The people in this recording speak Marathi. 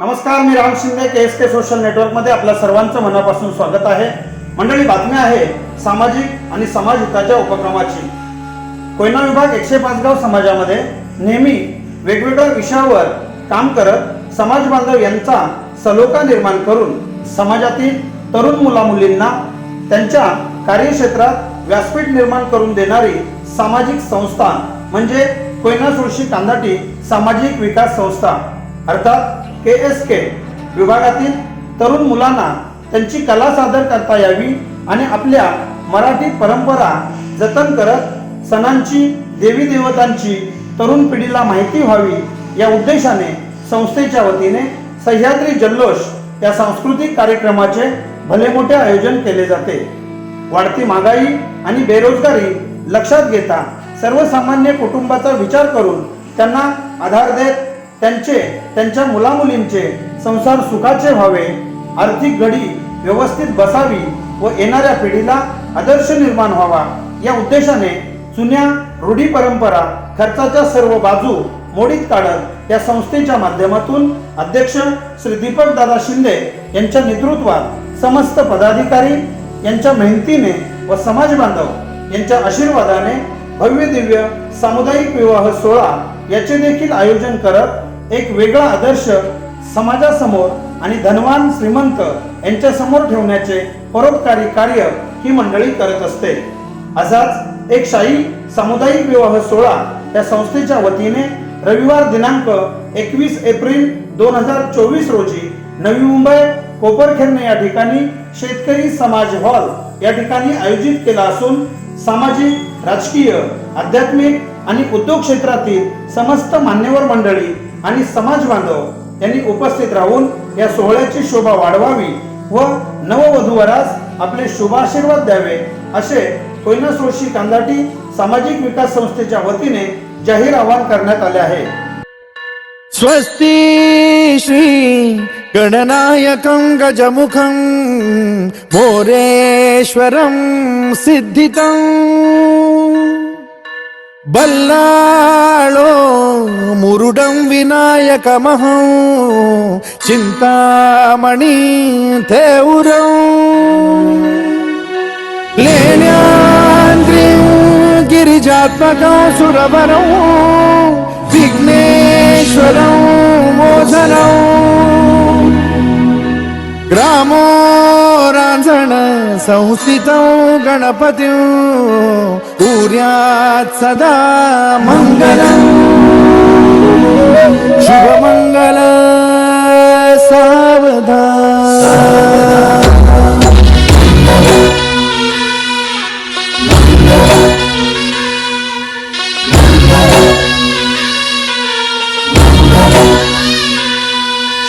नमस्कार मी Ram Shinde K S K social नेटवर्कमध्ये आपल्या सर्वांचं मनापासून स्वागत आहे. मंडळी बातमी आहे सामाजिक आणि समाज हिताच्या उपक्रमाची. कोयना विभाग एकशे पाच गाव समाजामध्ये नेहमी वेगवेगळ्या विषयावर काम करत समाज बांधव यांचा सलोखा निर्माण करून समाजातील तरुण मुलामुलींना त्यांच्या कार्यक्षेत्रात व्यासपीठ निर्माण करून देणारी सामाजिक संस्था म्हणजे कोयना सुळशी कांदाटी सामाजिक विकास संस्था. अर्थात के एस के विभागातील तरुण मुलांना त्यांची कला सादर करता यावी आणि आपल्या मराठी परंपरा जतन करत सणांची देवी देवतांची तरुण पिढीला माहिती व्हावी या उद्देशाने संस्थेच्या वतीने सह्याद्री जल्लोष या सांस्कृतिक कार्यक्रमाचे भले मोठे आयोजन केले जाते. वाढती महागाई आणि बेरोजगारी लक्षात घेता सर्वसामान्य कुटुंबाचा विचार करून त्यांना आधार देत त्यांचे त्यांच्या मुलामुलींचे संसार सुखाचे व्हावे आर्थिक घडी व्यवस्थित बसावी व येणाऱ्या पिढीला आदर्श निर्माण व्हावा. या उद्देशाने जुन्या रूढी परंपरा खर्चाच्या सर्व बाजू मोडीत काढत या संस्थेच्या माध्यमातून अध्यक्ष श्री दीपक दादा शिंदे यांच्या नेतृत्वात समस्त पदाधिकारी यांच्या मेहनतीने व समाज बांधव यांच्या आशीर्वादाने भव्य दिव्य सामुदायिक विवाह सोहळा याचे देखील आयोजन करत एक वेगळा आदर्श समाजासमोर आणि धनवान श्रीमंत यांच्या समोर ठेवण्याचे परोपकारी कार्य ही मंडळी करत असते. असाच एक शाही सामुदायिक विवाह सोहळा या संस्थेच्या वतीने रविवार दिनांक एकवीस एप्रिल दोन हजार चोवीस रोजी नवी मुंबई कोपरखेरणे या ठिकाणी शेतकरी समाज हॉल या ठिकाणी आयोजित केला असून सामाजिक राजकीय आध्यात्मिक आणि उद्योग क्षेत्रातील समस्त मान्यवर मंडळी आणि समाज बांधव यांनी उपस्थित राहून या सोहळ्याची शोभा वाढवावी व नववधूवरास आपले शुभाशीर्वाद द्यावे असे कोयना सोळशी कांदाटी सामाजिक विकास संस्थेच्या वतीने जाहीर आवाहन करण्यात आले आहे. स्वस्ती श्री గణనాయకం గజముఖం మోరేశ్వరం సిద్ధితం. బల్లాళో మురుడం వినాయకమహం చింతామణి తేవురం లేనాంద్రి గిరిజాత్మకం సురవరం విఘ్నేశ్వరం మోధనం संस्थितौ गणपतिं कुर्यात् सदा मङ्गलम्। शुभमङ्गल सावधान।